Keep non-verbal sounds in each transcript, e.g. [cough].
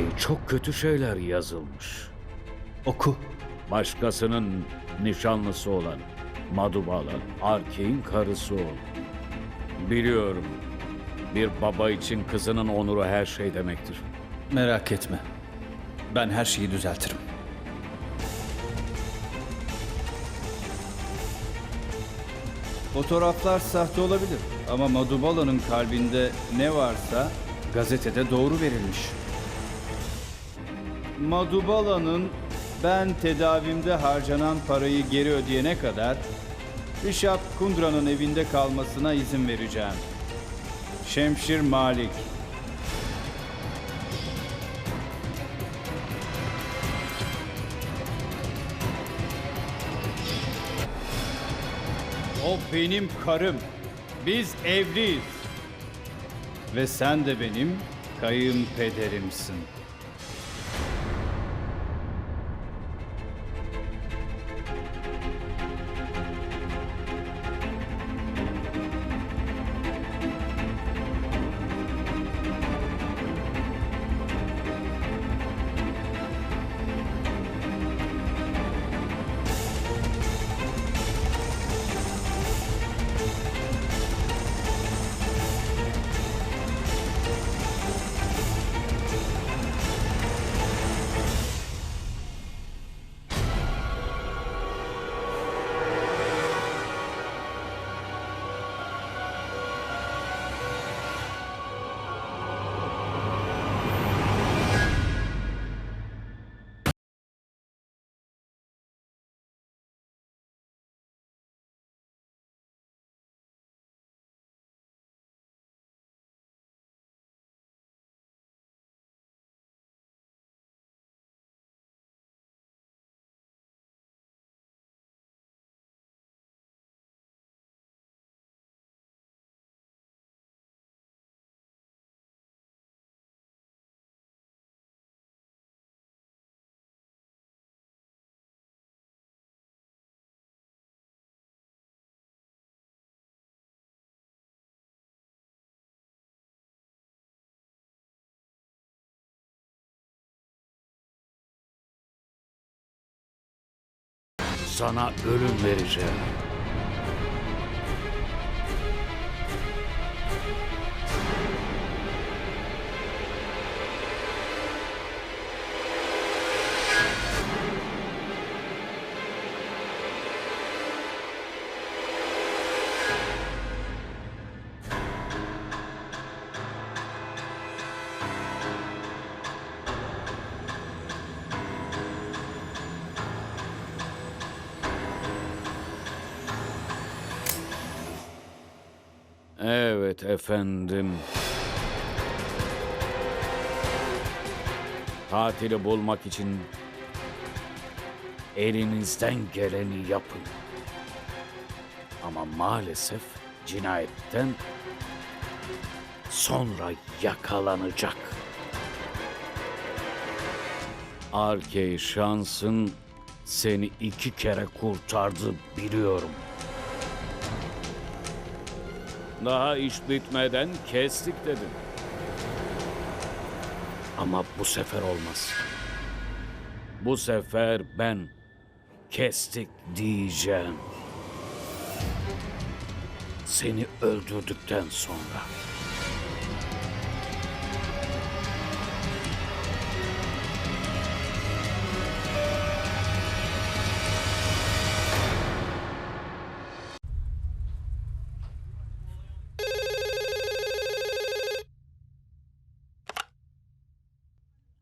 Arkey çok kötü şeyler yazılmış. Oku. Başkasının nişanlısı olan Madubala, Arkey'in karısı ol. Biliyorum. Bir baba için kızının onuru her şey demektir. Merak etme. Ben her şeyi düzeltirim. Fotoğraflar sahte olabilir ama Madubala'nın kalbinde ne varsa gazetede doğru verilmiş. Madubala'nın ben tedavimde harcanan parayı geri ödeyene kadar Rişap Kundra'nın evinde kalmasına izin vereceğim. Şemşir Malik O benim karım. Biz evliyiz. Ve sen de benim kayınpederimsin. Sana ölüm vereceğim. Evet efendim. Katili bulmak için elinizden geleni yapın. Ama maalesef cinayetten sonra yakalanacak. Arkey şansın seni iki kere kurtardı biliyorum. Daha iş bitmeden kestik dedim. Ama bu sefer olmaz. Bu sefer ben kestik diyeceğim. Seni öldürdükten sonra.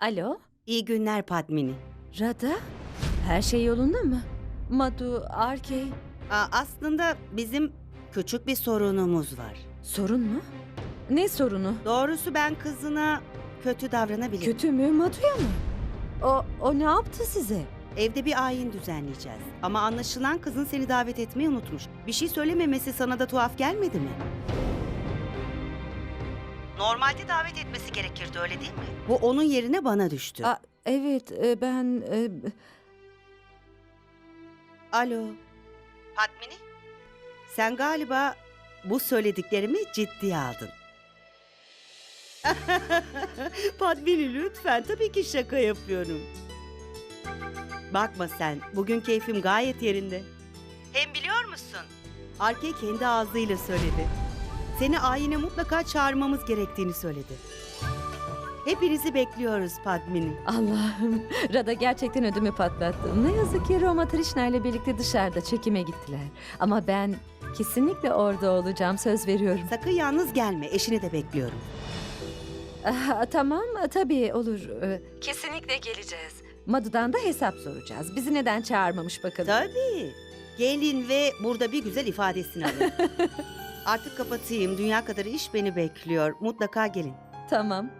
Alo, İyi günler Padmini. Rada? Her şey yolunda mı? Madu, Arkey, Aa, aslında bizim küçük bir sorunumuz var. sorun mu? Ne sorunu? Doğrusu ben kızına kötü davranabilirim. Kötü mü, Madu'ya mı? O, o ne yaptı size? Evde bir ayin düzenleyeceğiz. Ama anlaşılan kızın seni davet etmeyi unutmuş. Bir şey söylememesi sana da tuhaf gelmedi mi? Normalde davet etmesi gerekirdi öyle değil mi? Bu onun yerine bana düştü. Aa, evet, e, ben... e, Alo. Padmini? Sen galiba bu söylediklerimi ciddiye aldın. [laughs] Padmini lütfen tabii ki şaka yapıyorum. Bakma sen bugün keyfim gayet yerinde. Hem biliyor musun? Arke kendi ağzıyla söyledi. Seni ayine mutlaka çağırmamız gerektiğini söyledi. Hepinizi bekliyoruz Padmini. Allah'ım, Rada gerçekten ödümü patlattı. Ne yazık ki Roma Trishna ile birlikte dışarıda çekime gittiler. Ama ben kesinlikle orada olacağım, söz veriyorum. Sakın yalnız gelme, eşini de bekliyorum. Ah, tamam, tabii olur. Ee, Kesinlikle geleceğiz. Madu'dan da hesap soracağız. Bizi neden çağırmamış bakalım. Tabii. Gelin ve burada bir güzel ifadesini alın. [laughs] Artık kapatayım. Dünya kadar iş beni bekliyor. Mutlaka gelin. Tamam.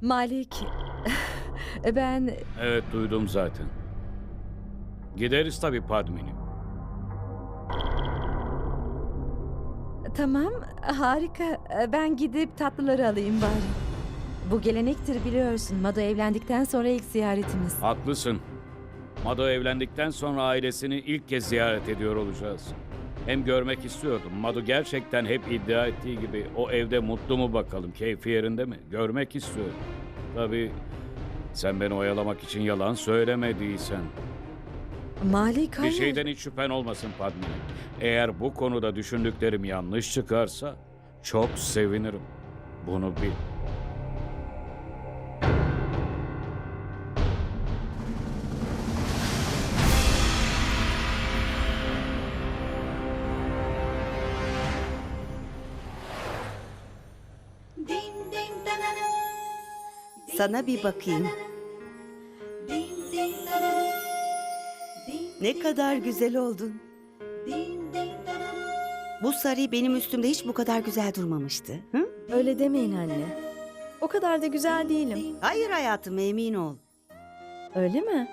Malik, [laughs] ben Evet duydum zaten. Gideriz tabii Padmini. Tamam harika. Ben gidip tatlıları alayım bari. Bu gelenektir biliyorsun. Mado evlendikten sonra ilk ziyaretimiz. Haklısın. Mado evlendikten sonra ailesini ilk kez ziyaret ediyor olacağız. Hem görmek istiyordum. Mado gerçekten hep iddia ettiği gibi o evde mutlu mu bakalım, keyfi yerinde mi? Görmek istiyorum. Tabii sen beni oyalamak için yalan söylemediysen. Malik Bir şeyden hiç şüphen olmasın Padmini. Eğer bu konuda düşündüklerim yanlış çıkarsa çok sevinirim. Bunu bil. Sana bir bakayım. Ne kadar güzel oldun. Bu sarı benim üstümde hiç bu kadar güzel durmamıştı. Hı? Öyle demeyin anne. O kadar da güzel değilim. Hayır hayatım emin ol. Öyle mi?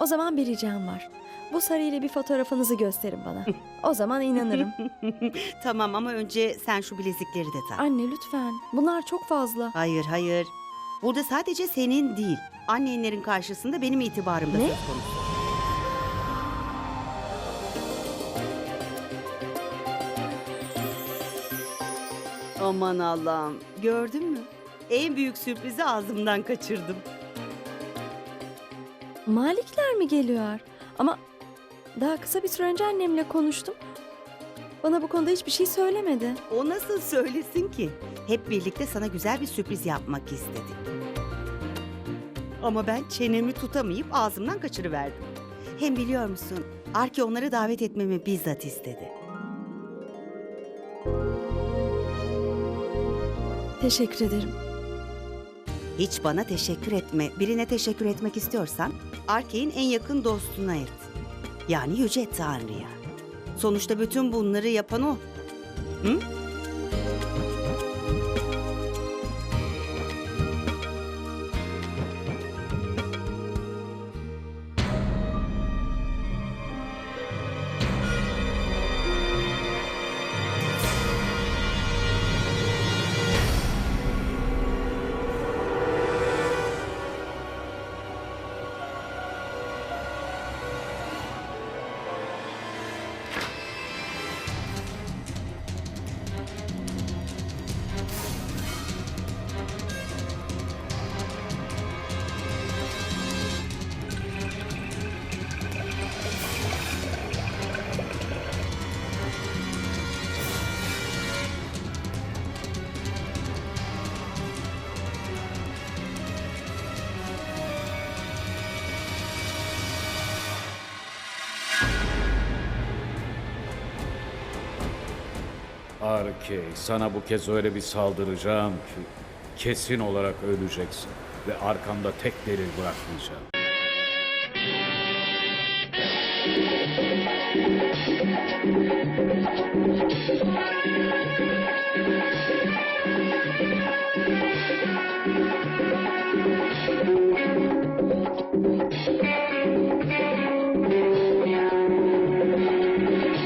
O zaman bir ricam var. Bu sarıyla bir fotoğrafınızı gösterin bana. O zaman inanırım. [laughs] tamam ama önce sen şu bilezikleri de tak. Anne lütfen. Bunlar çok fazla. Hayır hayır. Burada sadece senin değil. Annenlerin karşısında benim itibarım da Ne? söz konusu. Aman Allah'ım. Gördün mü? En büyük sürprizi ağzımdan kaçırdım. Malikler mi geliyor? Ama daha kısa bir süre önce annemle konuştum. Bana bu konuda hiçbir şey söylemedi. O nasıl söylesin ki? Hep birlikte sana güzel bir sürpriz yapmak istedi. Ama ben çenemi tutamayıp ağzımdan kaçırıverdim. Hem biliyor musun? Arki onları davet etmemi bizzat istedi. Teşekkür ederim. Hiç bana teşekkür etme. Birine teşekkür etmek istiyorsan Arke'in en yakın dostuna et. Yani Yüce Tanrı'ya. Sonuçta bütün bunları yapan o. Hı? Arkey, sana bu kez öyle bir saldıracağım ki kesin olarak öleceksin ve arkamda tek delil bırakmayacağım.